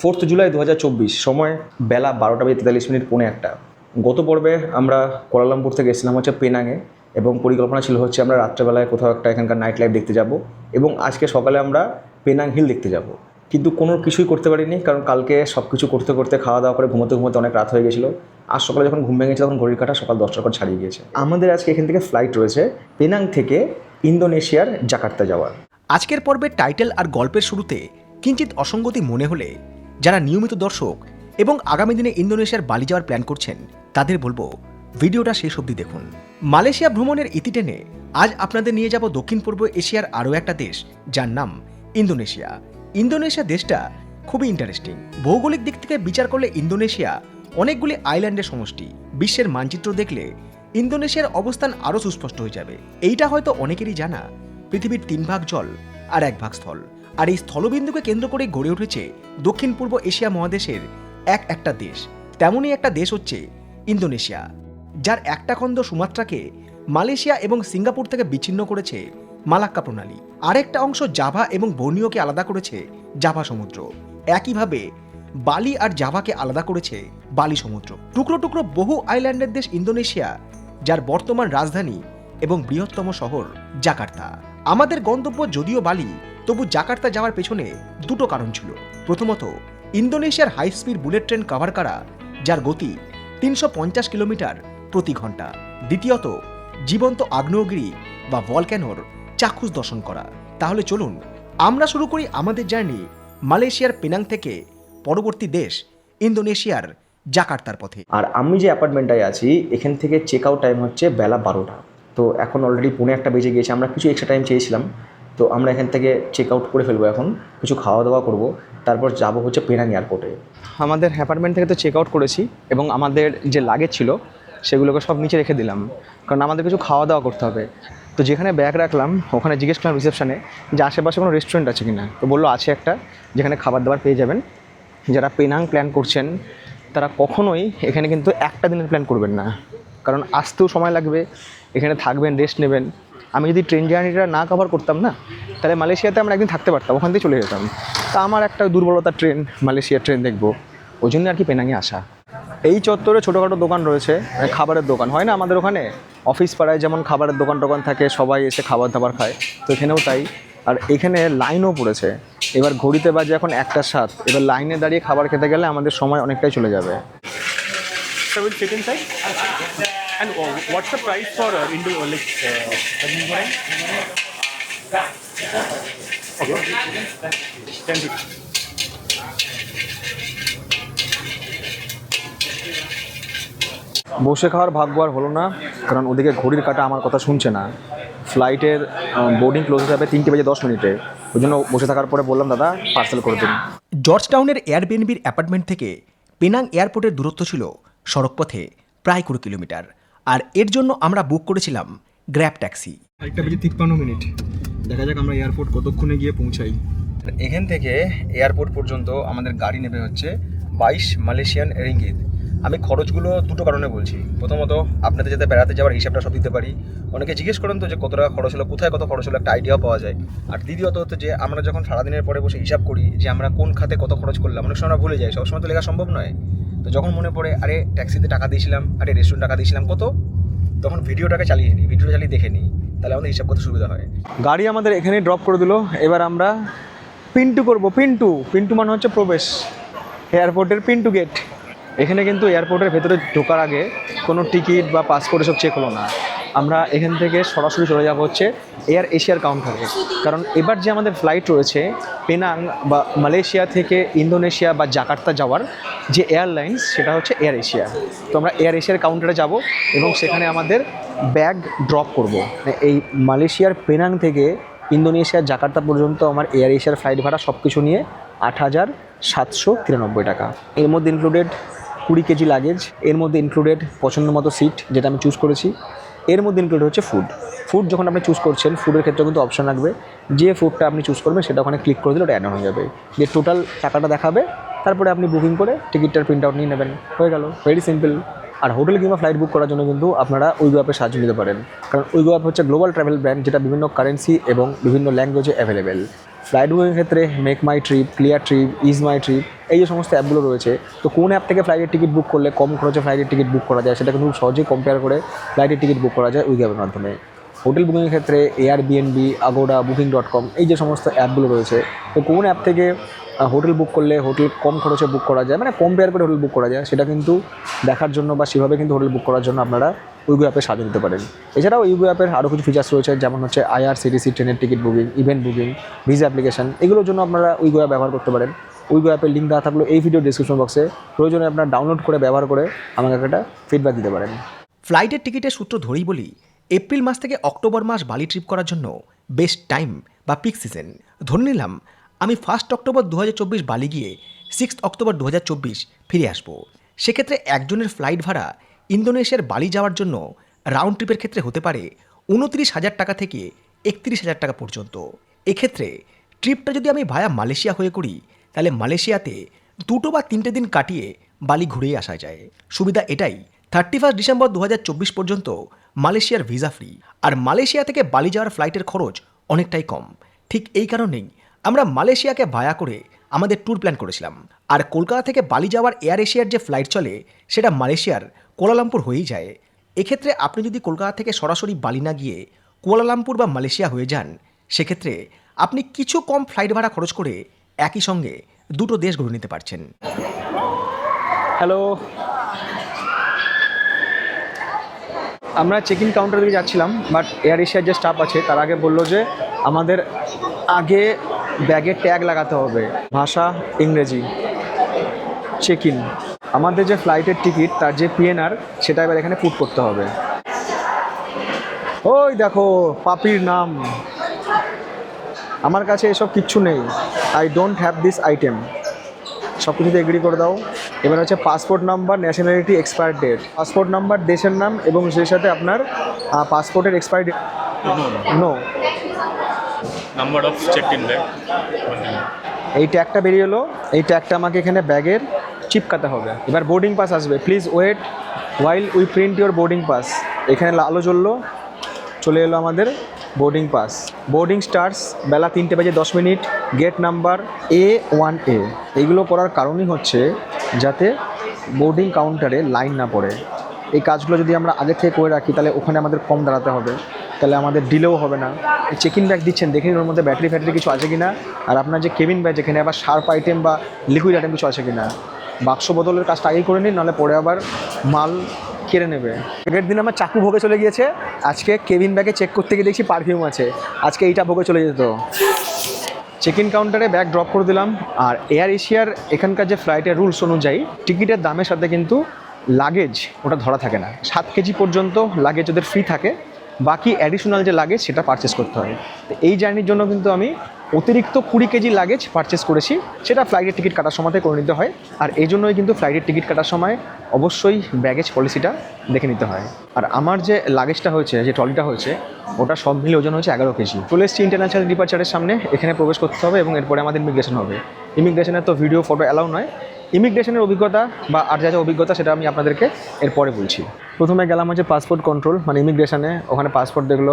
Fourth July দু হাজার চব্বিশ, সময় বেলা বারোটা বেজে তেতাল্লিশ মিনিট, পৌনে একটা। গত পর্বে আমরা কোয়ালালামপুর থেকে এসেছিলাম হচ্ছে পেনাঙে এবং পরিকল্পনা ছিল হচ্ছে আমরা রাত্রেবেলায় কোথাও একটা এখানকার নাইট লাইফ দেখতে যাব এবং আজকে সকালে আমরা পেনাং হিল দেখতে যাব। কিন্তু কোনো কিছুই করতে পারিনি কারণ কালকে সব কিছু করতে করতে খাওয়া দাওয়া করে ঘুমোতে ঘুমোতে অনেক রাত হয়ে গেছিল। আজ সকালে যখন ঘুম ভেঙেছে তখন ঘড়ির কাটা সকাল দশটার পর ছাড়িয়ে গিয়েছে। আমাদের আজকে এখান থেকে ফ্লাইট রয়েছে পেনাং থেকে ইন্দোনেশিয়ার জাকার্তা যাওয়ার। আজকের পর্বের টাইটেল আর গল্পের শুরুতে কিঞ্চিত অসঙ্গতি মনে হলে যারা নিয়মিত দর্শক এবং আগামী দিনে ইন্দোনেশিয়ার বালি যাওয়ার প্ল্যান করছেন, তাদের বলব, ভিডিওটা শেষ অবধি দেখুন। মালয়েশিয়া ভ্রমণের ইতি টেনে আজ আপনাদের নিয়ে যাব দক্ষিণ পূর্ব এশিয়ার আরও একটা দেশ, যার নাম ইন্দোনেশিয়া। ইন্দোনেশিয়া দেশটা খুবই ইন্টারেস্টিং ভৌগোলিক দিক থেকে বিচার করলে ইন্দোনেশিয়া অনেকগুলি আইল্যান্ডের সমষ্টি। বিশ্বের মানচিত্র দেখলে ইন্দোনেশিয়ার অবস্থান আরও সুস্পষ্ট হয়ে যাবে। এইটা হয়তো অনেকেরই জানা, পৃথিবীর তিন ভাগ জল আর এক ভাগ স্থল। আর এই স্থলবিন্দুকে কেন্দ্র করে গড়ে উঠেছে দক্ষিণ পূর্ব এশিয়া মহাদেশের এক একটা দেশ। তেমনই একটা দেশ হচ্ছে ইন্দোনেশিয়া, যার একটা খণ্ড সুমাত্রাকে মালয়েশিয়া এবং সিঙ্গাপুর থেকে বিচ্ছিন্ন করেছে মালাক্কা প্রণালী। আরেকটা অংশ জাভা এবং বর্নিওকে আলাদা করেছে জাভা সমুদ্র। একইভাবে বালি আর জাভাকে আলাদা করেছে বালি সমুদ্র। টুকরো টুকরো বহু আইল্যান্ডের দেশ ইন্দোনেশিয়া, যার বর্তমান রাজধানী এবং বৃহত্তম শহর জাকার্তা। আমাদের গন্তব্য যদিও বালি তবু জাকার্তা যাওয়ার পেছনে দুটো কারণ ছিল। প্রথমত, ইন্দোনেশিয়ার high speed bullet train cover করা, যার গতি তিনশো পঞ্চাশ কিলোমিটার প্রতি ঘণ্টা। দ্বিতীয়ত, জীবন্ত আগ্নেয়গিরি বা ভলক্যানোর চাক্ষুষ দর্শন করা। তাহলে চলুন, আমরা শুরু করি আমাদের জার্নি মালয়েশিয়ার পেনাং থেকে পরবর্তী দেশ ইন্দোনেশিয়ার জাকার্তার পথে। আর আমি যে অ্যাপার্টমেন্টটায় আছি, এখান থেকে চেক আউট টাইম হচ্ছে বেলা বারোটা। তো এখন অলরেডি পুনে একটা বেজে গিয়েছে, আমরা কিছু এক্সট্রা টাইম চেয়েছিলাম। তো আমরা এখান থেকে চেক আউট করে ফেলব এখন, কিছু খাওয়া দাওয়া করব। তারপর যাব হচ্ছে পেনাং এয়ারপোর্টে আমাদের অ্যাপার্টমেন্ট থেকে তো চেক আউট করেছি এবং আমাদের যে লাগেজ ছিল, সেগুলোকে সব নিচে রেখে দিলাম। কারণ আমাদের কিছু খাওয়া দাওয়া করতে হবে। তো যেখানে ব্যাগ রাখলাম, ওখানে জিজ্ঞেস করলাম রিসেপশানে যে আশেপাশে কোনো রেস্টুরেন্ট আছে কি না তো বলল, আছে একটা, যেখানে খাবার দাবার পেয়ে যাবেন। যারা পেনাং প্ল্যান করছেন, তারা কখনোই এখানে কিন্তু একটা দিনের প্ল্যান করবেন না। কারণ আসতেও সময় লাগবে, এখানে থাকবেন রেস্ট নেবেন। আমি যদি ট্রেন জার্নিটা না কভার করতাম না, তাহলে মালয়েশিয়াতে আমরা একদিন থাকতে পারতাম, ওখান থেকে চলে যেতাম। তা আমার একটা দুর্বলতা ট্রেন মালয়েশিয়ার ট্রেন দেখব। ওই জন্য আর কি পেনাঙে আসা। এই চত্বরে ছোটোখাটো দোকান রয়েছে মানে খাবারের দোকান। হয় না আমাদের ওখানে? অফিস পাড়ায় যেমন খাবারের দোকান টোকান থাকে, সবাই এসে খাবার দাবার খায়, তো এখানেও তাই। আর এখানে লাইনও পড়েছে। এবার ঘড়িতে বাজে এখন একটা সাত। এবার লাইনে দাঁড়িয়ে খাবার খেতে গেলে আমাদের সময় অনেকটাই চলে যাবে। And uh, what's the price for uh, Indo uh, like uh? Okay. Ten rupees. বসে খাওয়ার ভাগ্য আর হলো না কারণ ওদিকে ঘড়ির কাটা আমার কথা শুনছে না ফ্লাইটের বোর্ডিং ক্লোজ হয়ে যাবে তিনটে বেজে দশ মিনিটে ওই জন্য বসে থাকার পরে বললাম দাদা পার্সেল করে দিন জর্জ টাউনের এয়ারবিএনবির অ্যাপার্টমেন্ট থেকে পেনাং এয়ারপোর্টের দূরত্ব ছিল সড়কপথে প্রায় কুড়ি কিলোমিটার আর এর জন্য আমরা বুক করেছিলাম গ্র্যাব ট্যাক্সি একটা বেজে তিপ্পান্ন মিনিট। দেখা যাক আমরা এয়ারপোর্ট কতক্ষণে গিয়ে পৌঁছাই। এখান থেকে এয়ারপোর্ট পর্যন্ত আমাদের গাড়ি নেবে হচ্ছে বাইশ মালয়েশিয়ান রিঙ্গিত। আমি খরচগুলো দুটো কারণে বলছি। প্রথমত, আপনাদের যাতে বেড়াতে যাওয়ার হিসাবটা সব দিতে পারি। অনেকে জিজ্ঞেস করেন তো যে কত টাকা খরচ হলো, কোথায় কত খরচ হলো একটা আইডিয়াও পাওয়া যায়। আর দ্বিতীয়ত হচ্ছে যে, আমরা যখন সারাদিনের পরে বসে হিসাব করি যে আমরা কোন খাতে কত খরচ করলাম, অনেক সময় আমরা ভুলে যাই, সবসময় তো লেখা সম্ভব নয়। তো যখন মনে পড়ে, আরে ট্যাক্সিতে টাকা দিয়েছিলাম, আরে রেস্টুরেন্ট টাকা দিয়েছিলাম, কত? তখন ভিডিওটাকে চালিয়ে নিই, ভিডিওটা চালিয়ে দেখে নিই, তাহলে আমাদের হিসাব করতে সুবিধা হয়। গাড়ি আমাদের এখানেই ড্রপ করে দিল। এবার আমরা পিন্টু করব, পিন্টু। পিন্টু মানে হচ্ছে প্রবেশ। এয়ারপোর্টের পিন্টু গেট এখানে কিন্তু এয়ারপোর্টের ভেতরে ঢোকার আগে কোনো টিকিট বা পাসপোর্ট এসব চেক হলো না। আমরা এখান থেকে সরাসরি চলে যাব হচ্ছে এয়ার এশিয়ার কাউন্টারে কারণ এবার যে আমাদের ফ্লাইট রয়েছে পেনাং বা মালয়েশিয়া থেকে ইন্দোনেশিয়া বা জাকার্তা যাওয়ার যে এয়ারলাইন্স সেটা হচ্ছে এয়ার এশিয়া তো আমরা এয়ার এশিয়ার কাউন্টারে যাব এবং সেখানে আমাদের ব্যাগ ড্রপ করব। এই মালয়েশিয়ার পেনাং থেকে ইন্দোনেশিয়ার জাকার্তা পর্যন্ত আমার এয়ার এশিয়ার ফ্লাইট ভাড়া সব কিছু নিয়ে আট হাজার সাতশো তিরানব্বই টাকা। এর মধ্যে ইনক্লুডেড কুড়ি কেজি লাগেজ এর মধ্যে ইনক্লুডেড পছন্দ মতো সিট যেটা আমি চুজ করেছি। এর মধ্যে ইনক্লুড হচ্ছে ফুড ফুড যখন আপনি চুজ করছেন ফুডের ক্ষেত্রে কিন্তু অপশন রাখবে যে ফুডটা আপনি চুজ করবেন, সেটা ওখানে ক্লিক করে দিলে ওটা অ্যাড হয়ে যাবে। যে টোটাল টাকাটা দেখাবে, তারপরে আপনি বুকিং করে টিকিটটার প্রিন্ট আউট নিয়ে নেবেন। হয়ে গেল। ভেরি সিম্পল আর হোটেল কিংবা ফ্লাইট বুক করার জন্য কিন্তু আপনারা উইগো অ্যাপের সাহায্য নিতে পারেন। কারণ উইগো অ্যাপ হচ্ছে গ্লোবাল ট্রাভেল ব্র্যান্ড যেটা বিভিন্ন কারেন্সি এবং বিভিন্ন ল্যাঙ্গুয়েজে অ্যাভেলেবেল ফ্লাইট বুকিংয়ের ক্ষেত্রে MakeMyTrip Cleartrip EaseMyTrip এই যে সমস্ত অ্যাপগুলো রয়েছে, তো কোন অ্যাপ থেকে ফ্লাইটের টিকিট বুক করলে কম খরচে ফ্লাইটের টিকিট বুক করা যায়, সেটাকে খুব সহজেই কম্পেয়ার করে ফ্লাইটের টিকিট বুক করা যায় উইক অ্যাপের মাধ্যমে। হোটেল বুকিংয়ের ক্ষেত্রে Airbnb Agoda booking dot com এই যে সমস্ত অ্যাপগুলো রয়েছে, তো কোন অ্যাপ থেকে হোটেল বুক করলে হোটেল কম খরচে বুক করা যায়? মানে কম্পেয়ার করে হোটেল বুক করা যায়, সেটা কিন্তু দেখার জন্য বা সেভাবে কিন্তু হোটেল বুক করার জন্য আপনারা উইগো অ্যাপে সাজিয়ে দিতে পারেন। এছাড়াও উইগো অ্যাপের আরও কিছু ফিচার্স রয়েছে, যেমন হচ্ছে আইআরসিটিসি ট্রেনের ticket booking event booking visa application এগুলোর জন্য আপনারা উইগো অ্যাপ ব্যবহার করতে পারেন। উইগো অ্যাপের লিঙ্ক দেওয়া থাকল এই ভিডিও ডিসক্রিপশন বক্সে প্রয়োজনে আপনারা ডাউনলোড করে, ব্যবহার করে আমাকে একটা ফিডব্যাক দিতে পারেন। ফ্লাইটের টিকিটের সূত্র ধরেই বলি এপ্রিল মাস থেকে অক্টোবর মাস বালি ট্রিপ করার জন্য বেস্ট টাইম বা পিক সিজন। ধরে নিলাম, আমি ফার্স্ট অক্টোবর দু হাজার চব্বিশ বালি গিয়ে সিক্স অক্টোবর দু হাজার চব্বিশ ফিরে আসব। সেক্ষেত্রে একজনের ফ্লাইট ভাড়া ইন্দোনেশিয়ার বালি যাওয়ার জন্য রাউন্ড ট্রিপের ক্ষেত্রে হতে পারে উনত্রিশ হাজার টাকা থেকে একত্রিশ হাজার টাকা পর্যন্ত। এক্ষেত্রে ট্রিপটা যদি আমি ভায়া মালয়েশিয়া হয়ে করি, তাহলে মালয়েশিয়াতে দুটো বা তিনটে দিন কাটিয়ে বালি ঘুরেই আসা যায়। সুবিধা এটাই থার্টি ফার্স্ট ডিসেম্বর দু হাজার চব্বিশ পর্যন্ত মালয়েশিয়ার ভিসা ফ্রি। আর মালয়েশিয়া থেকে বালি যাওয়ার ফ্লাইটের খরচ অনেকটাই কম। ঠিক এই কারণেই আমরা মালয়েশিয়াকে ভায়া করে আমাদের ট্যুর প্ল্যান করেছিলাম। আর কলকাতা থেকে বালি যাওয়ার এয়ার এশিয়ার যে ফ্লাইট চলে, সেটা মালয়েশিয়ার কোলালামপুর হয়েই যায়। এক্ষেত্রে আপনি যদি কলকাতা থেকে সরাসরি বালি না গিয়ে কুয়ালালামপুর বা মালয়েশিয়া হয়ে যান, সেক্ষেত্রে আপনি কিছু কম ফ্লাইট ভাড়া খরচ করে একই সঙ্গে দুটো দেশ ঘুরে নিতে পারছেন। হ্যালো আমরা চেক ইন কাউন্টার দিকে যাচ্ছিলাম বাট এয়ার এশিয়ার যে স্টাফ আছে, তার আগে বলল যে আমাদের আগে ব্যাগে ট্যাগ লাগাতে হবে। ভাষা, ইংরেজি চেক ইন আমাদের যে ফ্লাইটের টিকিট তার যে পিএনআর সেটা এবার এখানে পুট করতে হবে। ওই দেখো, পাপির নাম। আমার কাছে এসব কিচ্ছু নেই। I don't have this item সব কিছুতে এগ্রি করে দাও। এবার হচ্ছে passport number nationality expire date passport number দেশের নাম এবং সেই সাথে আপনার পাসপোর্টের expire date no of checked in bag. এই ট্যাগটা বেরিয়ে এলো। এই ট্যাগটা আমাকে এখানে ব্যাগের চিপকাতে হবে। এবার বোর্ডিং পাস আসবে। Please wait while we print your boarding pass এখানে আলো জ্বললো। চলে এলো আমাদের বোর্ডিং পাস। বোর্ডিং স্টার্স, বেলা তিনটে বাজে দশ minute, gate number A one A এইগুলো করার কারণই হচ্ছে যাতে বোর্ডিং কাউন্টারে লাইন না পড়ে। এই কাজগুলো যদি আমরা আগে থেকে করে রাখি, তাহলে ওখানে আমাদের কম দাঁড়াতে হবে। তাহলে আমাদের ডিলেও হবে না। চেক ইন ব্যাগ দিচ্ছেন, দেখে ওর মধ্যে ব্যাটারি ফ্যাটারি কিছু আছে কি না আর আপনার যে কেবিন ব্যাগ এখানে আবার শার্প আইটেম বা লিকুইড আইটেম কিছু আছে কি না বাক্স বদলের কাজটা আগেই করে নিন, নাহলে পরে আবার মাল কেড়ে নেবে। আগের দিন আমার চাকু ভোগে চলে গিয়েছে। আজকে কেবিন ব্যাগে চেক করতে গিয়ে দেখছি পারফিউম আছে। আজকে এইটা ভোগে চলে যেত। চেক ইন কাউন্টারে ব্যাগ ড্রপ করে দিলাম। আর এয়ার এশিয়ার এখানকার যে ফ্লাইটের রুলস অনুযায়ী, টিকিটের দামের সাথে কিন্তু লাগেজ ওটা ধরা থাকে না। সাত কেজি পর্যন্ত লাগেজ ওদের ফ্রি থাকে। বাকি অ্যাডিশনাল যে লাগেজ সেটা পারচেস করতে হয়। তো এই জার্নির জন্য কিন্তু আমি অতিরিক্ত কুড়ি কেজি লাগেজ পারচেস করেছি। সেটা ফ্লাইটের টিকিট কাটার সময়তে করে নিতে হয়। আর এই জন্যই কিন্তু ফ্লাইটের টিকিট কাটার সময় অবশ্যই ব্যাগেজ পলিসিটা দেখে নিতে হয়। আর আমার যে লাগেজটা হয়েছে, যে ট্রলিটা হয়েছে, ওটা সব মিলে ওজন হয়েছে এগারো কেজি। চলে এসেছি ইন্টারন্যাশনাল ডিপার্চারের সামনে। এখানে প্রবেশ করতে হবে এবং এরপরে আমাদের ইমিগ্রেশন হবে। ইমিগ্রেশনের তো ভিডিও ফটো অ্যালাউ নয়। ইমিগ্রেশনের অভিজ্ঞতা বা আর যা যা অভিজ্ঞতা সেটা আমি আপনাদেরকে এরপরে বলছি। প্রথমে গেলাম হচ্ছে পাসপোর্ট কন্ট্রোল মানে ইমিগ্রেশনে ওখানে পাসপোর্ট দেখল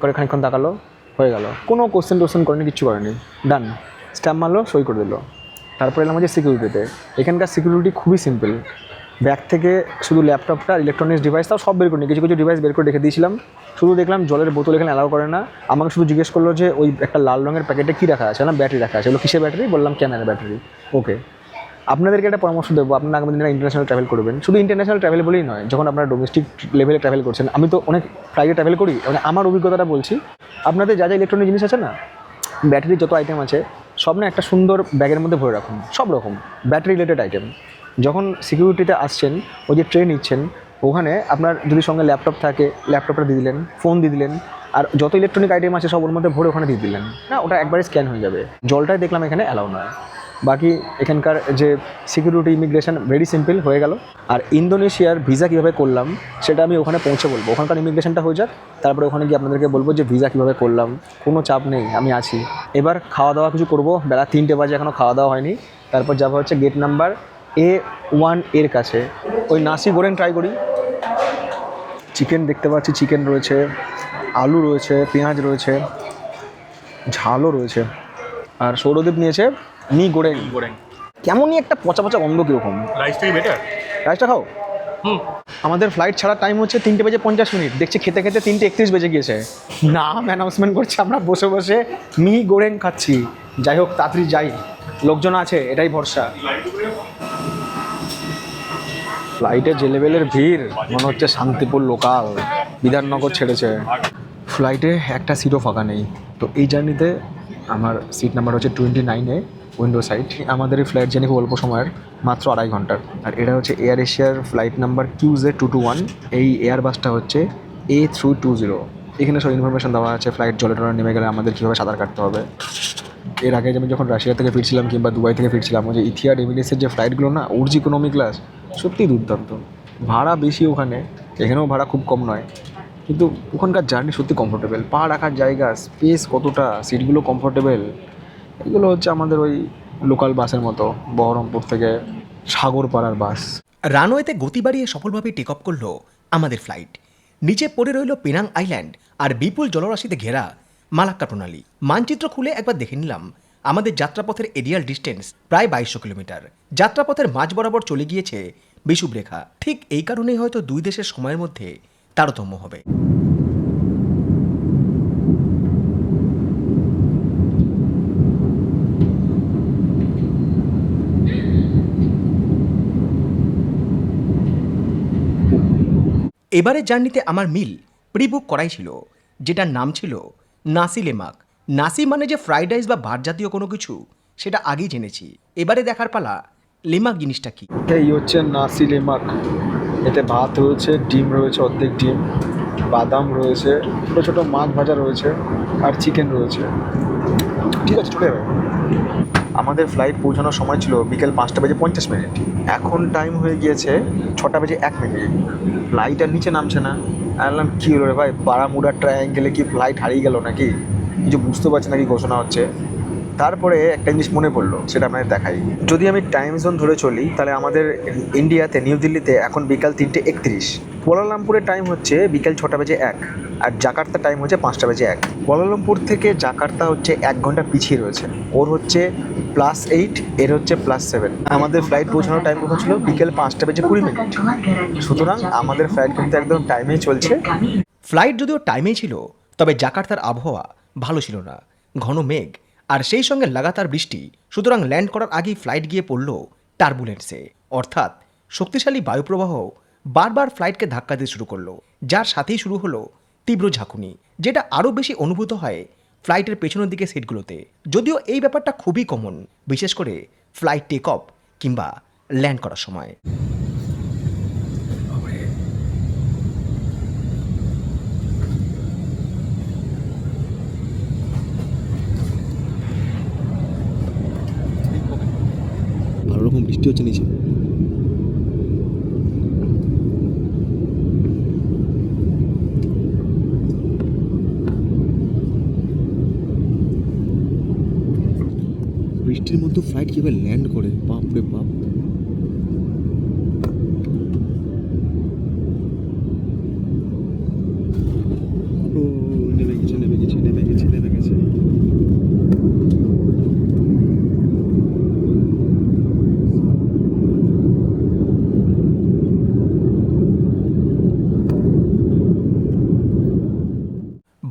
করে খানিক্ষণ তাকালো। হয়ে গেল। কোনো কোশ্চেন টোশ্চেন করেনি, কিচ্ছু করেনি। ডান স্ট্যাম্প মারলো, সই করে দিল। তারপরে এলাম হচ্ছে সিকিউরিটিতে এখানকার সিকিউরিটি খুবই সিম্পল ব্যাগ থেকে শুধু ল্যাপটপটা ইলেকট্রনিক্স ডিভাইস তাও সব বের করিনি। কিছু কিছু ডিভাইস বের করে রেখে দিয়েছিলাম। শুধু দেখলাম জলের বোতল এখানে অ্যালাউ করে না। আমাকে শুধু জিজ্ঞেস করল যে, ওই একটা লাল রঙের প্যাকেটে কী রাখা আছে? না ব্যাটারি রাখা আছে। বলল, কিসের ব্যাটারি বললাম ক্যামেরা ব্যাটারি ওকে আপনাদেরকে একটা পরামর্শ দেবো। আপনারা আগামী দিনে ইন্টারন্যাশনাল ট্রাভেল করবেন। শুধু ইন্টারন্যাশনাল ট্রাভেল বলেই নয়, যখন আপনারা ডোমেস্টিক লেভেলে ট্রাভেল করছেন, আমি তো অনেক ফ্লাইটে ট্রাভেল করি মানে আমার অভিজ্ঞতাটা বলছি। আপনাদের যা যা ইলেকট্রনিক জিনিস আছে না ব্যাটারির যত আইটেম আছে, সব না একটা সুন্দর ব্যাগের মধ্যে ভরে রাখুন, সব রকম ব্যাটারি রিলেটেড আইটেম যখন সিকিউরিটিতে আসছেন, ওই যে ট্রেন নিচ্ছেন, ওখানে আপনার যদি সঙ্গে ল্যাপটপ থাকে ল্যাপটপটা দিয়ে দিলেন ফোন দিয়ে দিলেন, আর যত ইলেকট্রনিক আইটেম আছে সব ওর মধ্যে ভরে ওখানে দিয়ে দিলেন। না, ওটা একবারে স্ক্যান হয়ে যাবে। জলটাই দেখলাম এখানে অ্যালাউ নয়। বাকি এখানকার যে সিকিউরিটি ইমিগ্রেশন ভেরি সিম্পল হয়ে গেল। আর ইন্দোনেশিয়ার ভিসা কীভাবে করলাম, সেটা আমি ওখানে পৌঁছে বলব। ওখানকার ইমিগ্রেশনটা হয়ে যাক, তারপরে ওখানে গিয়ে আপনাদেরকে বলব যে ভিসা কীভাবে করলাম। কোনো চাপ নেই, আমি আছি। এবার খাওয়া দাওয়া কিছু করব। বেলা তিনটে বাজে এখনও খাওয়া দাওয়া হয়নি। তারপর যাব হচ্ছে গেট নাম্বার এ ওয়ানের কাছে। ওই নাসি গোরেন ট্রাই করি। চিকেন দেখতে পাচ্ছি চিকেন রয়েছে, আলু রয়েছে, পেঁয়াজ রয়েছে, ঝালও রয়েছে। আর সৌরদীপ নিয়েছে মি গোড়েং। Goreng. কেমনই একটা পচা পচা গন্ধ কীরকম? Rice বেটার রাইসটা খাও। হুম। আমাদের ফ্লাইট ছাড়ার টাইম হচ্ছে তিনটে বেজে পঞ্চাশ মিনিট। দেখছি খেতে খেতে তিনটে একত্রিশ বেজে গিয়েছে। নাম অ্যানাউন্সমেন্ট করছে আমরা বসে বসে মি গোড়েং খাচ্ছি। যাই হোক তাড়াতাড়ি যাই। লোকজন আছে এটাই ভরসা। ফ্লাইটে যে লেভেলের ভিড় মনে হচ্ছে শান্তিপুর লোকাল বিধাননগর ছেড়েছে। ফ্লাইটে একটা সিটও ফাঁকা নেই। তো এই জার্নিতে আমার সিট নাম্বার হচ্ছে টোয়েন্টি নাইনে উইন্ডো সাইড আমাদের এই ফ্লাইট জার্নি খুব অল্প সময়ের, মাত্র আড়াই ঘণ্টার। আর এটা হচ্ছে এয়ার এশিয়ার flight number QZ two two one এই এয়ার বাসটা হচ্ছে এ থ্রু টু জিরো এখানে সব ইনফরমেশন দেওয়া আছে ফ্লাইট জলে টলে নেমে গেলে আমাদের কীভাবে সাঁতার কাটতে হবে। এর আগে আমি যখন রাশিয়া থেকে ফিরছিলাম কিংবা দুবাই থেকে ফিরছিলাম, ওই যে ইথিয়াড এমিরেটসের যে ফ্লাইটগুলো না উর্জ ইকোনমি ক্লাস সত্যিই দুর্দান্ত। ভাড়া বেশি ওখানে, এখানেও ভাড়া খুব কম নয়। কিন্তু ওখানকার জার্নি সত্যি কমফোর্টেবল পা রাখার জায়গা স্পেস কতটা সিটগুলো কমফোর্টেবল এগুলো হচ্ছে আমাদের ওই লোকাল বাসের মতো, বহরমপুর থেকে সাগরপাড়ার বাস রানওয়েতে গতি বাড়িয়ে সফলভাবে টেক অফ করল আমাদের ফ্লাইট নিচে পড়ে রইল পেনাং আইল্যান্ড আর বিপুল জলরাশিতে ঘেরা মালাক্কা প্রণালী। মানচিত্র খুলে একবার দেখে নিলাম, আমাদের যাত্রাপথের এরিয়াল ডিস্টেন্স প্রায় বাইশশো কিলোমিটার। যাত্রাপথের মাঝ বরাবর চলে গিয়েছে বিষুব রেখা ঠিক এই কারণেই হয়তো দুই দেশের সময়ের মধ্যে তারতম্য হবে। এবারের জার্নিতে আমার মিল প্রি বুক করাই ছিল যেটার নাম ছিল নাসি লেমাক নাসি মানে যে ফ্রাইড রাইস বা ভাত জাতীয় কোনো কিছু সেটা আগেই জেনেছি। এবারে দেখার পালা লেমাক জিনিসটা কি? এই হচ্ছে নাসি লেমাক এতে ভাত রয়েছে ডিম রয়েছে অর্ধেক ডিম বাদাম রয়েছে ছোটো ছোটো মাছ ভাজা রয়েছে আর চিকেন রয়েছে। ঠিক আছে চলে যাবে। আমাদের ফ্লাইট পৌঁছানোর সময় ছিল বিকেল পাঁচটা বেজে পঞ্চাশ মিনিট। এখন টাইম হয়ে গিয়েছে ছটা বেজে এক মিনিট। ফ্লাইট আর নিচে নামছে না। আমি বললাম, কী হলো রে ভাই? বারামুডার ট্রায়াঙ্গেলে কি ফ্লাইট হারিয়ে গেল নাকি? কিছু বুঝতে পারছি না কি ঘোষণা হচ্ছে। তারপরে একটা জিনিস মনে পড়ল, সেটা আপনাদের দেখাই। যদি আমি টাইম জোন ধরে চলি, তাহলে আমাদের ইন্ডিয়াতে নিউ দিল্লিতে এখন বিকাল তিনটে একত্রিশ। কুয়ালালামপুরের টাইম হচ্ছে বিকাল ছটা বেজে এক। আর জাকার্তার টাইম হচ্ছে পাঁচটা বেজে এক। কুয়ালালামপুর থেকে জাকার্তা হচ্ছে এক ঘণ্টা পিছিয়ে রয়েছে। ওর হচ্ছে প্লাস এইট এর হচ্ছে প্লাস সেভেন আমাদের ফ্লাইট পৌঁছানোর টাইম কখন ছিল? বিকেল পাঁচটা বেজে কুড়ি মিনিট। সুতরাং আমাদের ফ্লাইট কিন্তু একদম টাইমেই চলছে। ফ্লাইট যদিও টাইমেই ছিল, তবে জাকার্তার আবহাওয়া ভালো ছিল না। ঘন মেঘ, আর সেই সঙ্গে লাগাতার বৃষ্টি। সুতরাং ল্যান্ড করার আগেই ফ্লাইট গিয়ে পড়ল টার্বুলেন্সে অর্থাৎ শক্তিশালী বায়ুপ্রবাহ বারবার ফ্লাইটকে ধাক্কা দিয়ে শুরু করল। যার সাথেই শুরু হলো তীব্র ঝাঁকুনি, যেটা আরও বেশি অনুভূত হয় ফ্লাইটের পেছনের দিকে সিটগুলোতে। যদিও এই ব্যাপারটা খুবই কমন বিশেষ করে ফ্লাইট টেক অফ কিংবা ল্যান্ড করার সময়। ভালো রকম বৃষ্টি হচ্ছে নিচে। মধ্যে ফ্লাইট কীভাবে ল্যান্ড করে? বাপ। রে বাপ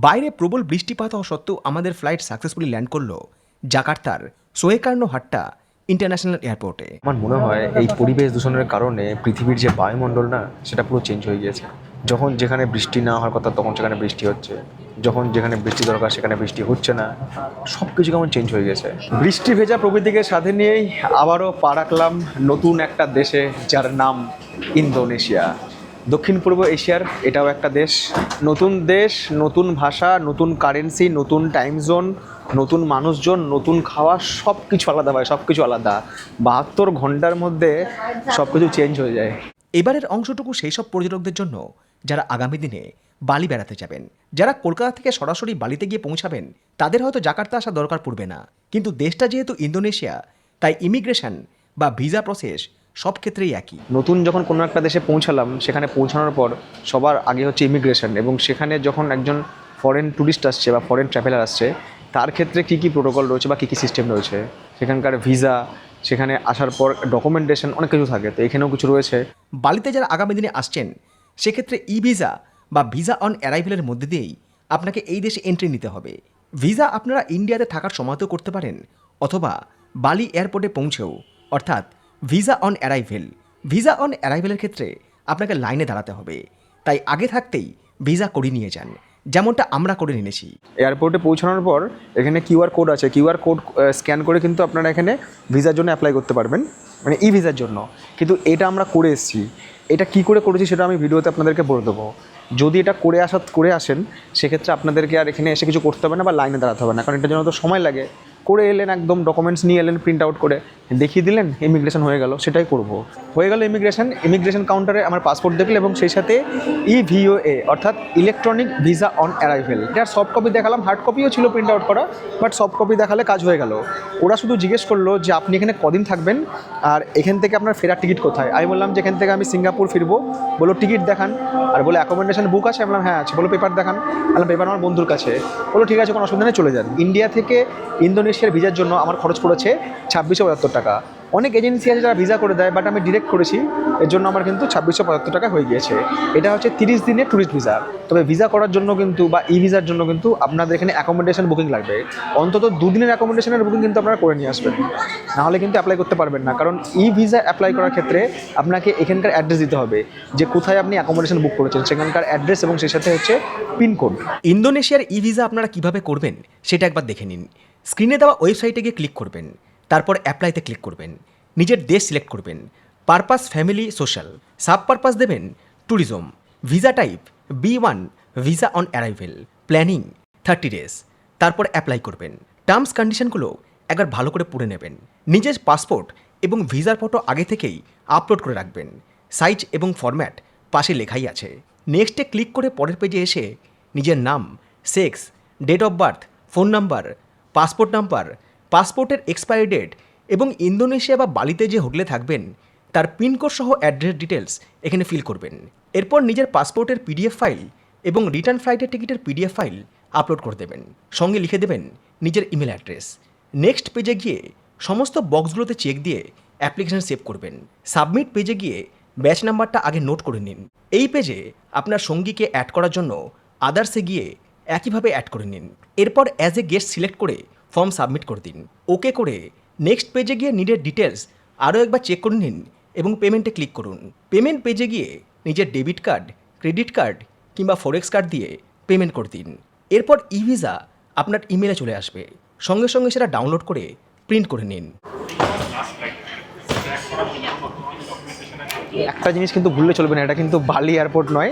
বাইরে প্রবল বৃষ্টিপাত হওয়া সত্ত্বেও আমাদের ফ্লাইট সাকসেসফুলি ল্যান্ড করল। জাকার্তার সোয়েকার্নো হাট্টা ইন্টারন্যাশনাল এয়ারপোর্টে। আমার মনে হয় এই পরিবেশ দূষণের কারণে পৃথিবীর যে বায়ুমণ্ডল না, সেটা পুরো চেঞ্জ হয়ে গিয়েছে। যখন যেখানে বৃষ্টি না হওয়ার কথা, তখন সেখানে বৃষ্টি হচ্ছে। যখন যেখানে বৃষ্টি দরকার, সেখানে বৃষ্টি হচ্ছে না। সব কিছু কেমন চেঞ্জ হয়ে গেছে বৃষ্টি ভেজা প্রকৃতিকে সাথে নিয়েই আবারও পা রাখলাম নতুন একটা দেশে, যার নাম ইন্দোনেশিয়া। দক্ষিণ পূর্ব এশিয়ার, এটাও একটা দেশ। নতুন দেশ, নতুন ভাষা, নতুন কারেন্সি নতুন টাইম জোন নতুন মানুষজন, নতুন খাওয়া সব কিছু আলাদা ভাই সব কিছু আলাদা। বাহাত্তর ঘণ্টার মধ্যে সব কিছু চেঞ্জ হয়ে যায়। এবারের অংশটুকু সেই সব পর্যটকদের জন্য যারা আগামী দিনে বালি বেড়াতে যাবেন, যারা কলকাতা থেকে সরাসরি বালিতে গিয়ে পৌঁছাবেন, তাদের হয়তো জাকার্তা আসা দরকার পড়বে না। কিন্তু দেশটা যেহেতু ইন্দোনেশিয়া, তাই ইমিগ্রেশন বা ভিসা প্রসেস সব ক্ষেত্রেই একই। নতুন যখন কোনো একটা দেশে পৌঁছালাম সেখানে পৌঁছানোর পর সবার আগে হচ্ছে ইমিগ্রেশন এবং সেখানে যখন একজন ফরেন ট্যুরিস্ট আসছে বা ফরেন ট্রাভেলার আসছে তার ক্ষেত্রে কী কী প্রোটোকল রয়েছে বা কী কী সিস্টেম রয়েছে? সেখানকার ভিসা সেখানে আসার পর ডকুমেন্টেশন অনেক কিছু থাকে তো এখানেও কিছু রয়েছে। বালিতে যারা আগামী দিনে আসছেন সেক্ষেত্রে ই ভিসা বা ভিসা অন অ্যারাইভেলের মধ্যে দিয়েই আপনাকে এই দেশে এন্ট্রি নিতে হবে। ভিসা আপনারা ইন্ডিয়াতে থাকার সময়তেও করতে পারেন অথবা বালি এয়ারপোর্টে পৌঁছেও। অর্থাৎ visa on arrival. Visa on অ্যারাইভেলের ক্ষেত্রে আপনাকে লাইনে দাঁড়াতে হবে। তাই আগে থাকতেই ভিসা করে নিয়ে যান। যেমনটা আমরা করে নিয়েছি। এয়ারপোর্টে পৌঁছানোর পর এখানে কিউআর কোড আছে। কিউআর কোড স্ক্যান করে কিন্তু আপনারা এখানে ভিসার জন্য অ্যাপ্লাই করতে পারবেন। মানে ই ভিসার জন্য। কিন্তু এটা আমরা করে এসেছি। এটা কি করে করেছি সেটা আমি ভিডিওতে আপনাদেরকে বলে দেবো। যদি এটা করে আসা, করে আসেন, সেক্ষেত্রে আপনাদেরকে আর এখানে এসে কিছু করতে হবে না বা লাইনে দাঁড়াতে হবে না। কারণ এটার জন্য তো সময় লাগে। করে এলেন একদম ডকুমেন্টস নিয়ে এলেন প্রিন্ট আউট করে। দেখিয়ে দিলেন ইমিগ্রেশন হয়ে গেল, সেটাই করব। হয়ে গেল ইমিগ্রেশন ইমিগ্রেশন কাউন্টারে আমার পাসপোর্ট দেখলে এবং সেই সাথে ই ভিওএ অর্থাৎ ইলেকট্রনিক ভিসা অন অ্যারাইভেল এটার সফট কপি দেখালাম হার্ড কপিও ছিল প্রিন্ট আউট করা বাট সফট কপি দেখালে কাজ হয়ে গেল। ওরা শুধু জিজ্ঞেস করল যে, আপনি এখানে কদিন থাকবেন? আর এখান থেকে আপনার ফেরার টিকিট কোথায়? আমি বললাম যে, এখান থেকে আমি সিঙ্গাপুর ফিরবো। বলো টিকিট দেখান। আর বলে অ্যাকোমোডেশন বুক আছে? বললাম হ্যাঁ আছে। বলো পেপার দেখান। বললাম পেপার আমার বন্ধুর কাছে। বলো ঠিক আছে, কোনো অসুবিধা নেই, চলে যান। ইন্ডিয়া থেকে ইন্দোনেশিয়ার ভিসার জন্য আমার খরচ পড়েছে ছাব্বিশশো পঁচাত্তর টাকা। অনেক এজেন্সি আছে যারা ভিসা করে দেয় বাট আমি ডিরেক্ট করেছি। এর জন্য আমার কিন্তু ছাব্বিশশো পঁচাত্তর টাকা হয়ে গিয়েছে। এটা হচ্ছে তিরিশ দিনের ট্যুরিস্ট ভিসা তবে ভিসা করার জন্য কিন্তু বা ই ভিসার জন্য কিন্তু আপনাদের এখানে অ্যাকোমোডেশন বুকিং লাগবে। অন্তত দুদিনের অ্যাকোমোডেশনের বুকিং কিন্তু আপনারা করে নিয়ে আসবেন। নাহলে কিন্তু অ্যাপ্লাই করতে পারবেন না। কারণ ই ভিসা অ্যাপ্লাই করার ক্ষেত্রে আপনাকে এখানকার অ্যাড্রেস দিতে হবে। যে কোথায় আপনি অ্যাকোমোডেশন বুক করেছেন। সেখানকার অ্যাড্রেস এবং সেই সাথে হচ্ছে পিনকোড ইন্দোনেশিয়ার ই ভিসা আপনারা কীভাবে করবেন, সেটা একবার দেখে নিন। স্ক্রিনে দেওয়া ওয়েবসাইটে গিয়ে ক্লিক করবেন। তারপর অ্যাপ্লাইতে ক্লিক করবেন। নিজের দেশ সিলেক্ট করবেন। Purpose family social sub purpose দেবেন tourism visa type B one visa on arrival planning thirty days তারপর অ্যাপ্লাই করবেন। টার্মস কন্ডিশনগুলো একবার ভালো করে পড়ে নেবেন। নিজের পাসপোর্ট এবং ভিসার ফটো আগে থেকেই আপলোড করে রাখবেন। সাইজ এবং ফরম্যাট পাশে লেখাই আছে। নেক্সটে ক্লিক করে পরের পেজে এসে নিজের নাম sex date of birth phone number passport number পাসপোর্টের এক্সপায়ারি ডেট এবং ইন্দোনেশিয়া বা বালিতে যে হোটেলে থাকবেন, তার পিনকোড সহ অ্যাড্রেস ডিটেলস এখানে ফিল করবেন। এরপর নিজের পাসপোর্টের পিডিএফ ফাইল এবং রিটার্ন ফ্লাইটের টিকিটের পিডিএফ ফাইল আপলোড করে দেবেন। সঙ্গে লিখে দেবেন নিজের ইমেল অ্যাড্রেস। নেক্সট পেজে গিয়ে সমস্ত বক্সগুলোতে চেক দিয়ে অ্যাপ্লিকেশন সেভ করবেন। সাবমিট পেজে গিয়ে ব্যাচ নাম্বারটা আগে নোট করে নিন। এই পেজে আপনার সঙ্গীকে অ্যাড করার জন্য আদার্সে গিয়ে একইভাবে অ্যাড করে নিন। এরপর অ্যাজ এ গেস্ট সিলেক্ট করে ফর্ম সাবমিট করে দিন। ওকে করে নেক্সট পেজে গিয়ে নিজের ডিটেলস আরও একবার চেক করে নিন এবং পেমেন্টে ক্লিক করুন। পেমেন্ট পেজে গিয়ে নিজের ডেবিট কার্ড ক্রেডিট কার্ড কিংবা ফরেক্স কার্ড দিয়ে পেমেন্ট করে দিন। এরপর ই ভিসা আপনার ইমেলে চলে আসবে। সঙ্গে সঙ্গে সেটা ডাউনলোড করে প্রিন্ট করে নিন। একটা জিনিস কিন্তু ভুললে চলবে না, এটা কিন্তু বালি এয়ারপোর্ট নয়।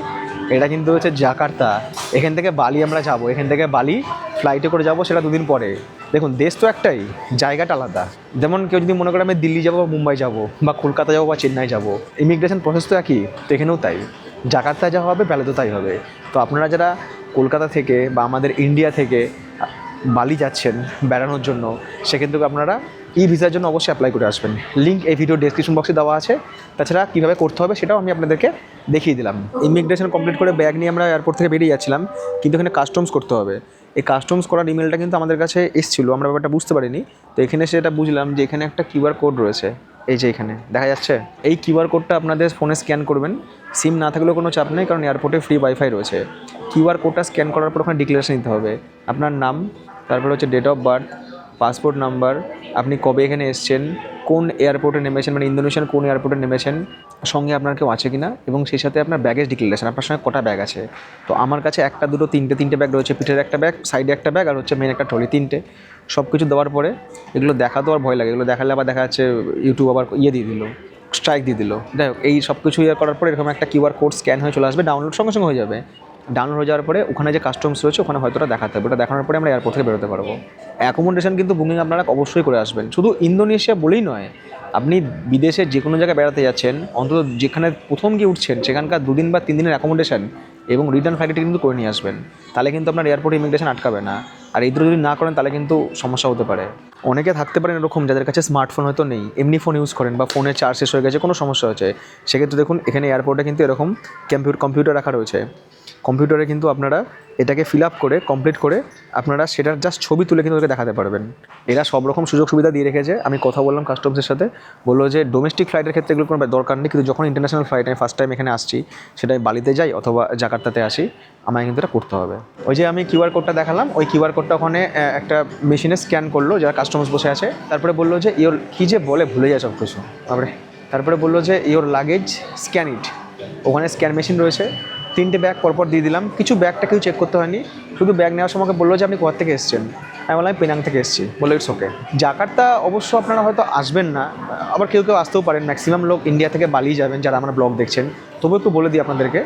এটা কিন্তু হচ্ছে জাকার্তা। এখান থেকে বালি আমরা যাব। এখান থেকে বালি ফ্লাইটে করে যাব সেটা দুদিন পরে। দেখুন, দেশ তো একটাই, জায়গাটা আলাদা। যেমন কেউ যদি মনে করে আমি দিল্লি যাব বা মুম্বাই যাব বা কলকাতা যাব বা চেন্নাই যাব ইমিগ্রেশন প্রসেস তো একই, তো এখানেও তাই। জাকার্তায় যা হবে প্যালেতেও তাই হবে। তো আপনারা যারা কলকাতা থেকে বা আমাদের ইন্ডিয়া থেকে বালি যাচ্ছেন, বেড়ানোর জন্য, সেক্ষেত্রে আপনারা ই ভিসার জন্য অবশ্যই অ্যাপ্লাই করে আসবেন। লিঙ্ক এই ভিডিও ডেসক্রিপশন বক্সে দেওয়া আছে। তাছাড়া কীভাবে করতে হবে সেটাও আমি আপনাদেরকে দেখিয়ে দিলাম। ইমিগ্রেশন কমপ্লিট করে ব্যাগ নিয়ে আমরা এয়ারপোর্ট থেকে বেরিয়ে যাচ্ছিলাম, কিন্তু এখানে কাস্টমস করতে হবে। এই কাস্টমস করার ইমেলটা কিন্তু আমাদের কাছে এসেছিল, আমরা ব্যাপারটা বুঝতে পারিনি। তো এখানে সেটা বুঝলাম যে এখানে একটা কিউআর কোড রয়েছে। এই যে এখানে, দেখা যাচ্ছে? এই কিউআর কোডটা আপনাদের ফোনে স্ক্যান করবেন। সিম না থাকলেও কোনো চাপ নেই, কারণ এয়ারপোর্টে ফ্রি ওয়াইফাই রয়েছে। কিউআর কোডটা স্ক্যান করার পর ওখানে ডিক্লারেশন নিতে হবে। আপনার নাম, তারপরে হচ্ছে date of birth passport number, আপনি কবে এখানে এসছেন, কোন এয়ারপোর্টে নেমেছেন মানে ইন্দোনেশিয়ান কোন এয়ারপোর্টে নেমেছেন, সঙ্গে আপনার কেউ আছে কিনা, এবং সেই সাথে আপনার ব্যাগেজ ডিক্লারেশন আপনার সঙ্গে কটা ব্যাগ আছে? তো আমার কাছে একটা, দুটো, তিনটে তিনটে ব্যাগ রয়েছে, পিঠের একটা ব্যাগ সাইডে একটা ব্যাগ আর হচ্ছে মেন একটা ট্রলি তিনটে। সব কিছু দেওয়ার পরে এগুলো দেখা তো আর ভয় লাগে, এগুলো দেখালে আবার দেখা যাচ্ছে ইউটিউব আবার ইয়ে দিয়ে দিল স্ট্রাইক দিয়ে দিল। যাই হোক, এই সব কিছু ইয়ে করার পরে এরকম একটা কিউআর কোড স্ক্যান হয়ে চলে আসবে ডাউনলোড সঙ্গে সঙ্গে হয়ে যাবে। ডাউনলোড হয়ে যাওয়ার পরে ওখানে যে কাস্টমস রয়েছে, ওখানে হয়তো ওটা দেখাতে হবে। ওটা দেখানোর পরে আমরা এয়ারপোর্ট থেকে বেরোতে পারব। অ্যাকোমোডেশন কিন্তু বুকিং আপনারা অবশ্যই করে আসবেন। শুধু ইন্দোনেশিয়া বলেই নয়, আপনি বিদেশে যে কোনো জায়গায় বেড়াতে যাচ্ছেন, অন্তত যেখানে প্রথম গিয়ে উঠছেন, সেখানকার দুদিন বা তিন দিনের অ্যাকোমোডেশন এবং রিটার্ন ফ্লাইটে কিন্তু করে নিয়ে আসবেন। তাহলে কিন্তু আপনার এয়ারপোর্ট ইমিগ্রেশন আটকাবে না। আর এই দুটো যদি না করেন, তাহলে কিন্তু সমস্যা হতে পারে। অনেকে থাকতে পারেন এরকম, যাদের কাছে স্মার্টফোন হয়তো নেই। এমনি ফোন ইউজ করেন বা ফোনের চার্জ শেষ হয়ে গেছে, কোনো সমস্যা হচ্ছে। সেক্ষেত্রে দেখুন, এখানে এয়ারপোর্টে কিন্তু এরকম কম্পিউটার রাখা রয়েছে। কম্পিউটারে কিন্তু আপনারা এটাকে ফিল আপ করে কমপ্লিট করে আপনারা সেটার জাস্ট ছবি তুলে কিন্তু ওদেরকে দেখাতে পারবেন। এরা সব রকম সুযোগ সুবিধা দিয়ে রেখেছে। আমি কথা বললাম কাস্টমসের সাথে, বলল যে ডোমেস্টিক ফ্লাইটের ক্ষেত্রে এগুলো কোনো দরকার নেই, কিন্তু যখন ইন্টারন্যাশনাল ফ্লাইট আমি ফার্স্ট টাইম এখানে আসছি, সেটা আমি বালিতে যাই অথবা জাকার্তাতে আসি, আমায় কিন্তু এটা করতে হবে। ওই যে আমি কিউআর কোডটা দেখালাম, ওই কিউআর কোডটা ওখানে একটা মেশিনে স্ক্যান করল, যারা কাস্টমার্স বসে আছে, তারপরে বলল যে ইওর কী যে বলে, ভুলে যায় সব কিছু। তারপরে তারপরে বলল যে ইওর লাগেজ স্ক্যান ইট ওখানে স্ক্যান মেশিন রয়েছে তিনটে ব্যাগ পরপর দিয়ে দিলাম। কিছু ব্যাগটা কেউ চেক করতে হয়নি। শুধু ব্যাগ নেওয়ার সময় বলল যে আপনি কোথা থেকে এসছেন? আমি বললাম পেনাং থেকে এসেছি। বলে ইটস ওকে জাকার্তা অবশ্য আপনারা হয়তো আসবেন না। আবার কেউ কেউ আসতেও পারেন। ম্যাক্সিমাম লোক ইন্ডিয়া থেকে বালি যাবেন যারা আমার ব্লগ দেখছেন। তবু একটু বলে দিই আপনাদেরকে।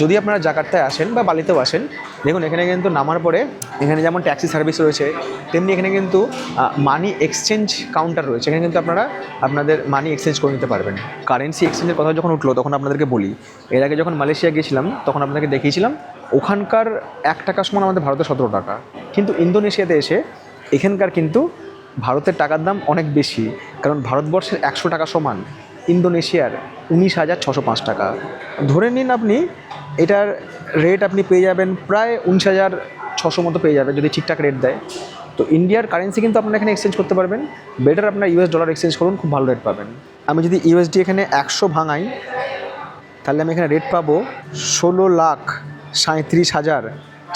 যদি আপনারা জাকার্তায় আসেন বা বালিতেও আসেন, দেখুন এখানে কিন্তু নামার পরে এখানে যেমন ট্যাক্সি সার্ভিস রয়েছে, তেমনি এখানে কিন্তু মানি এক্সচেঞ্জ কাউন্টার রয়েছে। এখানে কিন্তু আপনারা আপনাদের মানি এক্সচেঞ্জ করে নিতে পারবেন। কারেন্সি এক্সচেঞ্জের কথা যখন উঠল, তখন আপনাদেরকে বলি, এর আগে যখন মালয়েশিয়া গিয়েছিলাম, তখন আপনাদেরকে দেখিয়েছিলাম, ওখানকার এক টাকার সমান আমাদের ভারতে সতেরো টাকা। কিন্তু ইন্দোনেশিয়াতে এসে এখানকার কিন্তু ভারতের টাকার দাম অনেক বেশি, কারণ ভারতবর্ষের একশো টাকা সমান। ইন্দোনেশিয়ার উনিশ হাজার ছশো পাঁচ টাকা। ধরে নিন আপনি, এটার রেট আপনি পেয়ে যাবেন প্রায় উনিশ হাজার ছশো মতো পেয়ে যাবেন যদি ঠিকঠাক রেট দেয়। তো ইন্ডিয়ার কারেন্সি কিন্তু আপনারা এখানে এক্সচেঞ্জ করতে পারবেন। বেটার আপনার ইউএস ডলার এক্সচেঞ্জ করুন, খুব ভালো রেট পাবেন। আমি যদি ইউএসডি এখানে একশো ভাঙাই, তাহলে আমি এখানে রেট পাবো ষোলো লাখ সাঁত্রিশ হাজার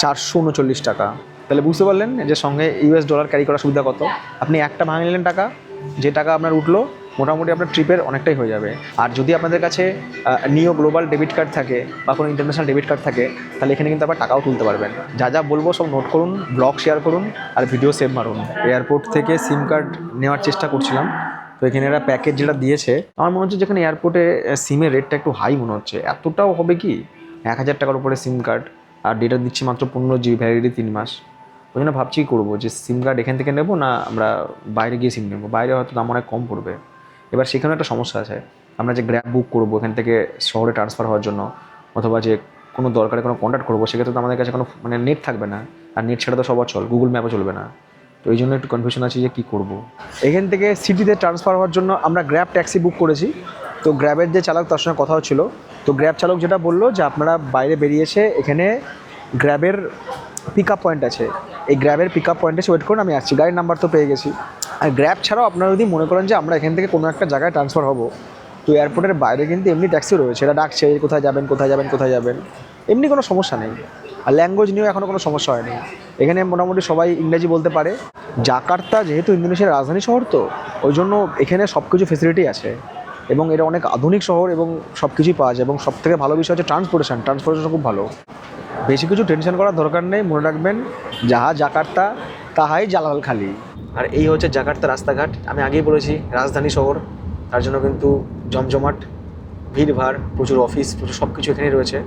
চারশো উনচল্লিশ টাকা। তাহলে বুঝতে পারলেন যে সঙ্গে ইউএস ডলার ক্যারি করার সুবিধা কত। আপনি একটা ভাঙে নিলেন টাকা, যে টাকা আপনার উঠল মোটামুটি আপনার ট্রিপের অনেকটাই হয়ে যাবে। আর যদি আপনাদের কাছে নিও গ্লোবাল ডেবিট কার্ড থাকে বা কোনো ইন্টারন্যাশনাল ডেবিট কার্ড থাকে, তাহলে এখানে কিন্তু আবার টাকাও তুলতে পারবেন। যা যা বলব সব নোট করুন ব্লগ শেয়ার করুন আর ভিডিও সেভ মারুন। এয়ারপোর্ট থেকে সিম কার্ড নেওয়ার চেষ্টা করছিলাম, তো এখানে এরা প্যাকেজ যেটা দিয়েছে, আমার মনে হচ্ছে যেখানে এয়ারপোর্টে সিমের রেটটা একটু হাই মনে হচ্ছে। এতটাও হবে কি? এক হাজার টাকার উপরে সিম কার্ড আর ডেটা দিচ্ছি মাত্র পনেরো জিবি ভ্যালিডিটি তিন মাস। ওই জন্য ভাবছি করব? যে সিম কার্ড এখান থেকে নেব না আমরা বাইরে গিয়ে সিম নেব? বাইরে হয়তো দাম অনেক কম পড়বে। এবার সেখানে একটা সমস্যা আছে। আমরা যে গ্র্যাব বুক করব, এখান থেকে শহরে ট্রান্সফার হওয়ার জন্য, অথবা যে কোনো দরকারে কোনো কন্ট্যাক্ট করব, সেক্ষেত্রে তো আমাদের কাছে কোনো মানে নেট থাকবে না। আর নেট ছাড়া তো সবার চল গুগল ম্যাপও চলবে না। তো এই জন্য একটু কনফিউশন আছে যে কী করব। এখান থেকে সিটিতে ট্রান্সফার হওয়ার জন্য আমরা গ্র্যাব ট্যাক্সি বুক করেছি। তো গ্র্যাবের যে চালক, তার সঙ্গে কথা হচ্ছিল তো গ্র্যাব চালক যেটা বলল যে, আপনারা বাইরে বেরিয়েছে, এখানে গ্র্যাবের পিক আপ পয়েন্ট আছে। এই গ্র্যাবের পিক আপ পয়েন্টে ওয়েট করুন, আমি আসছি। গাড়ির নাম্বার তো পেয়ে গেছি। আর গ্র্যাব ছাড়াও আপনারা যদি মনে করেন যে আমরা এখান থেকে কোনো একটা জায়গায় ট্রান্সফার হব, তো এয়ারপোর্টের বাইরে কিন্তু এমনি ট্যাক্সি রয়েছে। এটা ডাকছে কোথায় যাবেন কোথায় যাবেন কোথায় যাবেন। এমনি কোনো সমস্যা নেই। আর ল্যাঙ্গুয়েজ নিয়েও এখনও কোনো সমস্যা হয়নি। এখানে মোটামুটি সবাই ইংরেজি বলতে পারে। জাকার্তা যেহেতু ইন্দোনেশিয়ার রাজধানী শহর তো, ওই জন্য এখানে সব কিছু ফেসিলিটি আছে। এবং এটা অনেক আধুনিক শহর এবং সব কিছুই পাওয়া যায়। এবং সব থেকে ভালো বিষয় হচ্ছে ট্রান্সপোর্টেশন ট্রান্সপোর্টেশন খুব ভালো। বেশি কিছু টেনশন করার দরকার নেই। মনে রাখবেন, যাহা জাকার্তা, তাহাই জালাল খালি আর এই হচ্ছে জাকার্তা রাস্তাঘাট। আমি আগেই বলেছি, রাজধানী শহর। তার জন্য কিন্তু জমজমাট, ভিড়ভাড়, প্রচুর অফিস প্রচুর সব কিছু এখানেই রয়েছে।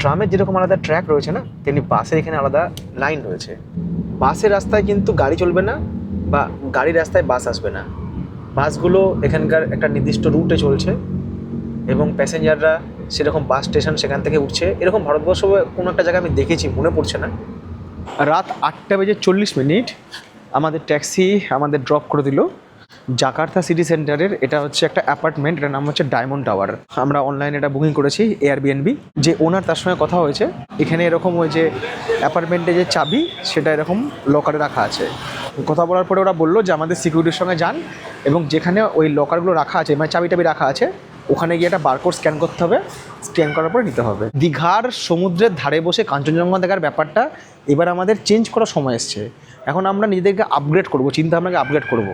ট্রামের যেরকম আলাদা ট্র্যাক রয়েছে না, তেমনি বাসের এখানে আলাদা লাইন রয়েছে। বাসের রাস্তায় কিন্তু গাড়ি চলবে না বা গাড়ির রাস্তায় বাস আসবে না। বাসগুলো এখানকার একটা নির্দিষ্ট রুটে চলছে এবং প্যাসেঞ্জাররা সেরকম বাস স্টেশন সেখান থেকে উঠছে। এরকম ভারতবর্ষ কোনো একটা জায়গায় আমি দেখেছি, মনে পড়ছে না। রাত আটটা বেজে চল্লিশ মিনিট। আমাদের ট্যাক্সি আমাদের ড্রপ করে দিল। জাকার্তা সিটি সেন্টারের, এটা হচ্ছে একটা অ্যাপার্টমেন্ট, এটার নাম হচ্ছে ডায়মন্ড টাওয়ার। আমরা অনলাইনে এটা বুকিং করেছি এয়ারবিএনবি যে ওনার তার সঙ্গে কথা হয়েছে, এখানে এরকম ওই যে অ্যাপার্টমেন্টে যে চাবি, সেটা এরকম লকারে রাখা আছে। কথা বলার পরে ওরা বলল যে আমাদের সিকিউরিটির সঙ্গে যান এবং যেখানে ওই লকারগুলো রাখা আছে মানে চাবি টাবি রাখা আছে ওখানে গিয়ে একটা বারকোড স্ক্যান করতে হবে স্ক্যান করার পরে নিতে হবে। দীঘার সমুদ্রের ধারে বসে কাঞ্চনজঙ্ঘা দেখার ব্যাপারটা এবার আমাদের চেঞ্জ করার সময় এসছে। এখন আমরা নিজেদেরকে আপগ্রেড করব, চিন্তা ভাবনাকে আপগ্রেড করব।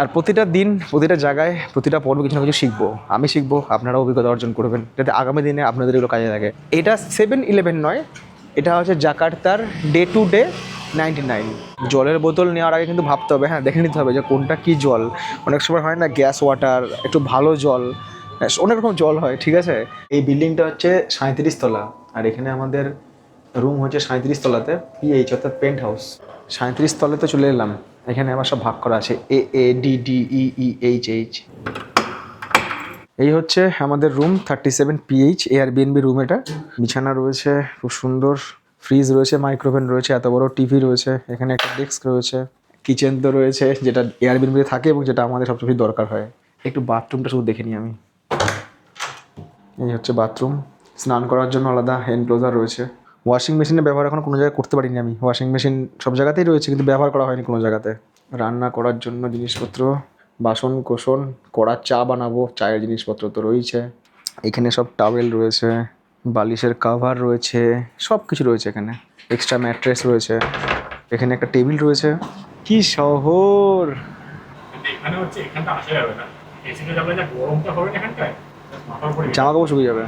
আর প্রতিটা দিন, প্রতিটা জায়গায়, প্রতিটা পর্ব কিছু না কিছু শিখব। আমি শিখব আপনারা অভিজ্ঞতা অর্জন করবেন, যাতে আগামী দিনে আপনাদের এগুলো কাজে লাগে। এটা সেভেন ইলেভেন নয়, এটা হচ্ছে জাকার্তার day to day ninety nine জলের বোতল নেওয়ার আগে কিন্তু ভাবতে হবে হ্যাঁ দেখে নিতে হবে যে কোনটা কী জল। অনেক সময় হয় না গ্যাস ওয়াটার একটু ভালো জল। অনেক রকম জল হয়, ঠিক আছে? এই বিল্ডিংটা হচ্ছে সাঁত্রিশ তলা, আর এখানে আমাদের রুম হচ্ছে সাঁত্রিশ তলাতে পিএইচ অর্থাৎ পেন্ট হাউস সাঁত্রিশ তলাতে চলে এলাম, এখানে আবার সব ভাগ করা আছে A A D D E E H H এই হচ্ছে আমাদের room thirty seven PH Airbnb room এটা। বিছানা রয়েছে, খুব সুন্দর ফ্রিজ রয়েছে মাইক্রোওভেন রয়েছে, এত বড় টিভি রয়েছে, এখানে একটা ডেস্ক রয়েছে কিচেন তো রয়েছে, যেটা এয়ারবিএনবিতে থাকে এবং যেটা আমাদের সবচেয়ে দরকার হয়। একটু বাথরুমটা শুধু দেখে নিই আমি। এই হচ্ছে বাথরুম। স্নান করার জন্য আলাদা এনক্লোজার রয়েছে। ওয়াশিং মেশিনের ব্যবহার এখন কোনো জায়গায় করতে পারিনি আমি। ওয়াশিং মেশিন সব জায়গাতেই রয়েছে, কিন্তু ব্যবহার করা হয়নি কোনো জায়গাতে। রান্না করার জন্য জিনিসপত্র, বাসন কোসন, কড়া চা বানাবো, চায়ের জিনিসপত্র তো রয়েছে। এখানে সব টাওয়েল রয়েছে, বালিশের কাভার রয়েছে সব কিছু রয়েছে এখানে। এক্সট্রা ম্যাট্রেস রয়েছে। এখানে একটা টেবিল রয়েছে। কি শহর! এখানে হচ্ছে, এখানটা আসা যাবে না। গরমটা হবে এখানটায়? জামা কাপড় শুকিয়ে যাবে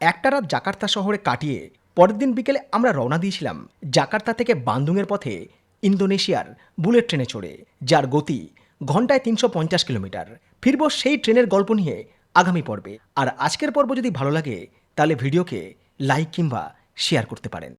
একটা রাত জাকার্তা শহরে কাটিয়ে পরের দিন বিকেলে আমরা রওনা দিয়েছিলাম জাকার্তা থেকে বান্দুংয়ের পথে ইন্দোনেশিয়ার বুলেট ট্রেনে চড়ে, যার গতি ঘন্টায় তিনশো পঞ্চাশ কিলোমিটার। ফিরব সেই ট্রেনের গল্প নিয়ে আগামী পর্বে। আর আজকের পর্ব যদি ভালো লাগে, তাহলে ভিডিওকে লাইক কিংবা শেয়ার করতে পারেন।